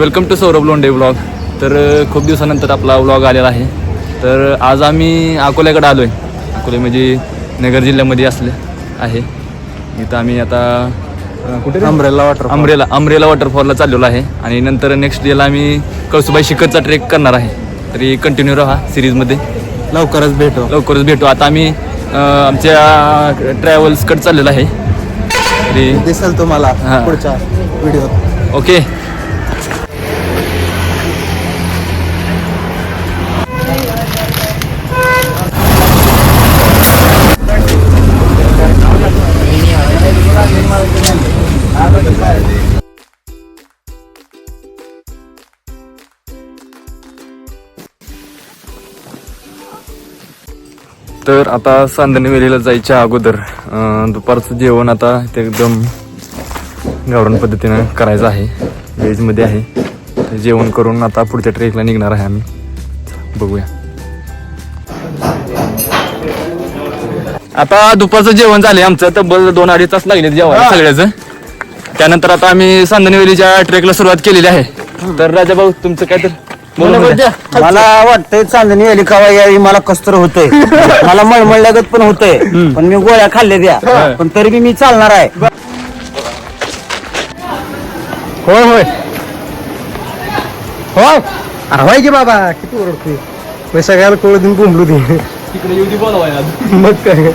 Welcome to Saurabh Londe vlog तर खूप दिवसानंतर आपला व्लॉग आलेला आहे. तर आज आम्ही अकोल्याकडे आलो आहे अकोले म्हणजे नगर जिल्ह्यामध्ये असले आहे. इथं आम्ही आता कुठे? अमरेला वॉटर अमरेला अमरेला वॉटरफॉलला चाललेलो आहे. आणि नंतर नेक्स्ट डेला आम्ही कळसुबाई शिखरचा ट्रेक करणार आहे. तरी कंटिन्यू राहा सिरीजमध्ये लवकरच भेटू. लवकरच भेटू. आता आम्ही आमच्या ट्रॅव्हल्सकडे चाललेलो आहे. तरी दिसेल तुम्हाला. पुढच्या व्हिडिओत ओके तर आता सांदणी वेलीला जायच्या अगोदर दुपारचं जेवण आता ते एकदम गावरान पद्धतीनं करायचं आहे. व्हेजमध्ये आहे. तर जेवण करून आता पुढच्या ट्रेकला निघणार आहे आम्ही. बघूया. आता दुपारचं जेवण झालंय आमचं. तब्बल दोन अडीच तास लागले जेवायला सगळ्याचं. त्यानंतर आता आम्ही सांदणीवेलीच्या ट्रेकला सुरुवात केलेली आहे. तर राजा भाऊ तुमचं काय तर. मला वाटतंय चांदणी आली कवा यावी मला कसतर होतंय. मला मळमळल्यागत पण होतंय. पण मी गोळ्या खाल्ल्या द्या. पण तरी बी मी चालणार आहे. होय होय. होय. अरे होय की बाबा किती ओरडतोय. मी सगळ्याला कोळ देऊन बोंबलू दे. तिकडे येऊ दे बोलवायला आज. मग काय?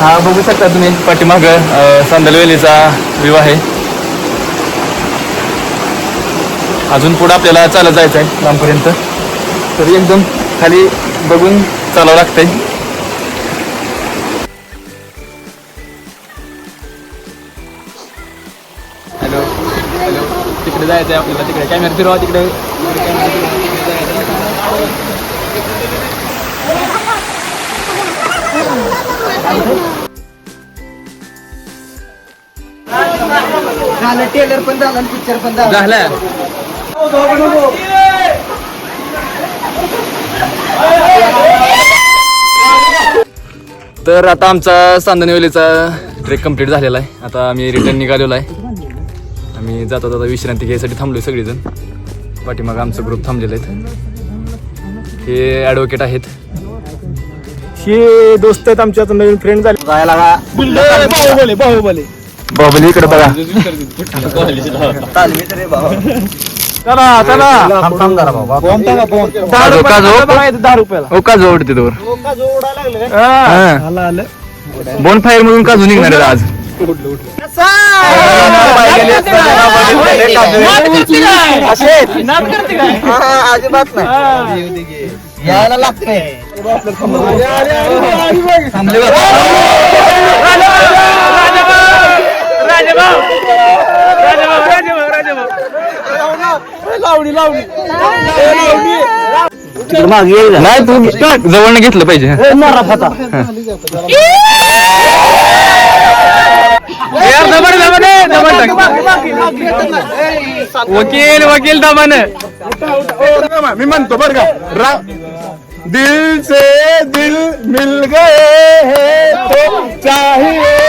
हा बघू शकता तुम्ही पाठीमाग सांदलवेलीचा विवाह आहे. अजून पुढे आपल्याला चालत जायचं आहे लांबपर्यंत. तरी एकदम खाली बघून चालावं लागतंय. हॅलो हॅलो तिकडे जायचं आहे आपल्याला तिकडे कॅमेरा फिरवा तिकडे तिकडे. झालं टेलर पण झालं पिक्चर पण झालं. तर आता आमचा सांदनवेलीचा ट्रेक कंप्लीट झालेला आहे. आता आम्ही रिटर्न निघालेलो आहे. आम्ही जाता जाता विश्रांती घ्यायसाठी थांबलोय सगळेजण. पाठीमाग आमचं ग्रुप थांबलेला आहेत हे ॲडव्होकेट आहेत. हे दोस्त आहेत आमच्या आता नवीन फ्रेंड झाले. जायला का? बाहुबली बाहुबली. बाहुबली इकडे बघा. चला चला. काजू दहा रुपयाला आलं आलं. बोन फायर मधून काजू निघणार आहेत आज. अजिबात नाही. यायला लागते मागे नाही तू जवळ घेतलं पाहिजे वकील वकील दमन. मी म्हणतो बर का दिल से दिल मिल गए हैं तो चाहिए